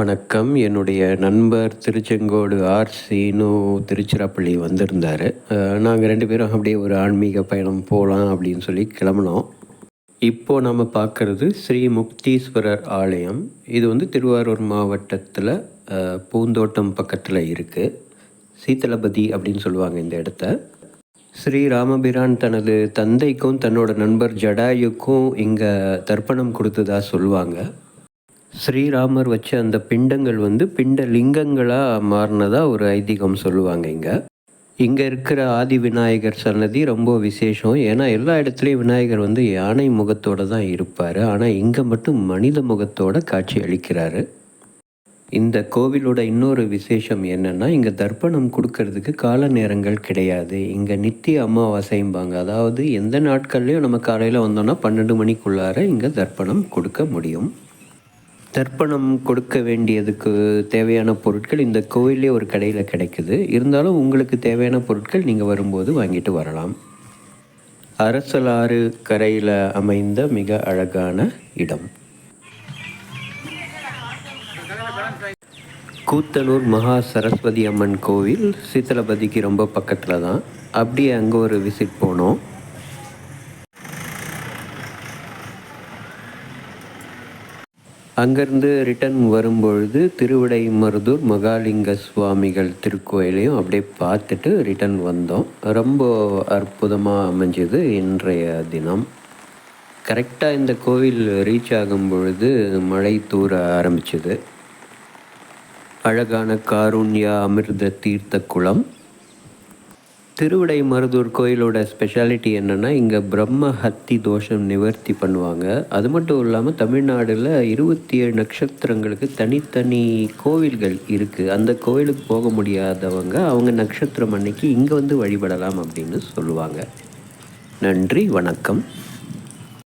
வணக்கம். என்னுடைய நண்பர் திருச்செங்கோடு ஆர். சீனு திருச்சிராப்பள்ளி வந்திருந்தார். நாங்கள் ரெண்டு பேரும் அப்படியே ஒரு ஆன்மீக பயணம் போகலாம் அப்படின்னு சொல்லி கிளம்புனோம். இப்போது நம்ம பார்க்குறது ஸ்ரீ முக்தீஸ்வரர் ஆலயம். இது வந்து திருவாரூர் மாவட்டத்தில் பூந்தோட்டம் பக்கத்தில் இருக்குது சீத்தலபதி அப்படின்னு சொல்லுவாங்க இந்த இடத்த. ஸ்ரீ ராமபிரான் தனது தந்தைக்கும் தன்னோட நண்பர் ஜடாயுக்கும் இங்கே தர்ப்பணம் கொடுத்ததா சொல்லுவாங்க. ஸ்ரீராமர் வச்ச அந்த பிண்டங்கள் வந்து பிண்ட லிங்கங்களாக மாறினதாக ஒரு ஐதீகம் சொல்லுவாங்க இங்கே. இங்கே இருக்கிற ஆதி விநாயகர் சன்னதி ரொம்ப விசேஷம். ஏன்னா எல்லா இடத்துலையும் விநாயகர் வந்து யானை முகத்தோடு தான் இருப்பார். ஆனால் இங்கே மட்டும் மனித முகத்தோடு காட்சி அளிக்கிறாரு. இந்த கோவிலோட இன்னொரு விசேஷம் என்னென்னா இங்கே தர்ப்பணம் கொடுக்கறதுக்கு கால நேரங்கள் கிடையாது. இங்கே நித்திய அமாவாசைம்பாங்க. அதாவது எந்த நாட்கள்லையும் நம்ம காலையில் வந்தோம்னா பன்னெண்டு மணிக்குள்ளார இங்கே தர்ப்பணம் கொடுக்க முடியும். தர்ப்பணம் கொடுக்க வேண்டியதுக்கு தேவையான பொருட்கள் இந்த கோவிலே ஒரு கடையில் கிடைக்குது. இருந்தாலும் உங்களுக்கு தேவையான பொருட்கள் நீங்கள் வரும்போது வாங்கிட்டு வரலாம். அரசலாறு கரையில் அமைந்த மிக அழகான இடம். கூத்தனூர் மகா சரஸ்வதி அம்மன் கோவில் சீத்தலபதிக்கு ரொம்ப பக்கத்தில் தான் அப்படியே அங்கே ஒரு விசிட் போனோம். அங்கேருந்து ரிட்டர்ன் வரும்பொழுது திருவிடைமருதூர் மகாலிங்க சுவாமிகள் திருக்கோயிலையும் அப்படியே பார்த்துட்டு ரிட்டர்ன் வந்தோம். ரொம்ப அற்புதமாக அமைஞ்சது இன்றைய தினம். கரெக்டாக இந்த கோவில் ரீச் ஆகும் பொழுது மழை தூர ஆரம்பிச்சது. அழகான காருண்யா அமிர்த தீர்த்த குளம். திருவிடை மருதூர் கோயிலோட ஸ்பெஷாலிட்டி என்னென்னா இங்கே பிரம்ம ஹத்தி தோஷம் நிவர்த்தி பண்ணுவாங்க. அது மட்டும் இல்லாமல் தமிழ்நாடில் இருபத்தி ஏழு நட்சத்திரங்களுக்கு தனித்தனி கோவில்கள் இருக்குது அந்த கோவிலுக்கு போக முடியாதவங்க அவங்க நட்சத்திரம் அன்னைக்கு இங்கே வந்து வழிபடலாம் அப்படின்னு சொல்லுவாங்க. நன்றி வணக்கம்.